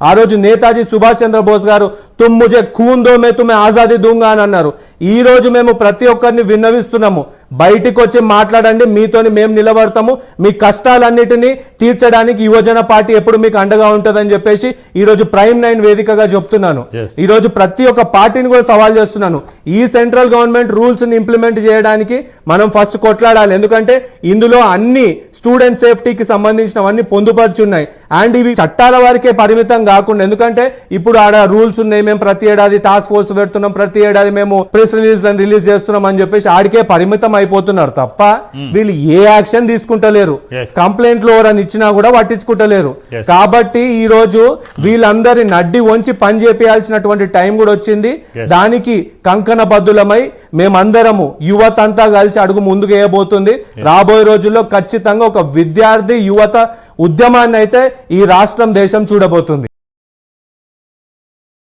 ఆ రోజు నేతాజీ సుభాష్ చంద్రబోస్ గారు తుమ్ ముజే ఖూన్ దో మే తుమ్మే ఆజాదీ దూంగా అని అన్నారు. ఈ రోజు మేము ప్రతి ఒక్కరిని విన్నవిస్తున్నాము. బయటికి వచ్చి మాట్లాడండి మీతోని మేము నిలబడతాము. మీ కష్టాలన్నిటినీ తీర్చడానికి యువజన పార్టీ ఎప్పుడు మీకు అండగా ఉంటుందని చెప్పేసి ఈ రోజు ప్రైమ్ నైన్ వేదికగా చెప్తున్నాను. ఈ రోజు ప్రతి ఒక్క పార్టీని కూడా సవాల్ చేస్తున్నాను. ఈ సెంట్రల్ గవర్నమెంట్ రూల్స్ని ఇంప్లిమెంట్ చేయడానికి మనం ఫస్ట్ కొట్లాడాలి. ఎందుకంటే ఇందులో అన్ని స్టూడెంట్ సేఫ్టీకి సంబంధించినవన్నీ పొందుపరుచున్నాయి అండ్ ఇవి చట్టాల వారికే పరిమితం కాకుండా ఎందుకంటే ఇప్పుడు ఆడ రూల్స్ ఉన్నాయి మేము ప్రతి ఏడాది టాస్క్ ఫోర్స్ పెడుతున్నాం ప్రతి ఏడాది మేము ప్రెస్ రిలీజ్ రిలీజ్ చేస్తున్నాం అని చెప్పేసి ఆడికే పరిమితం అయిపోతున్నారు తప్ప వీళ్ళు ఏ యాక్షన్ తీసుకుంటలేరు. కంప్లైంట్లు ఎవరైనా ఇచ్చినా కూడా పట్టించుకుంటలేరు. కాబట్టి ఈ రోజు వీళ్ళందరి నడ్డి వంచి పని చేపియాల్సినటువంటి టైం కూడా వచ్చింది. దానికి కంకణ బద్దులమై మేమందరము యువత అంతా కలిసి అడుగు ముందుకు వేయబోతుంది. రాబోయే రోజుల్లో ఖచ్చితంగా ఒక విద్యార్థి యువత ఉద్యమాన్ని అయితే ఈ రాష్ట్రం దేశం చూడబోతుంది.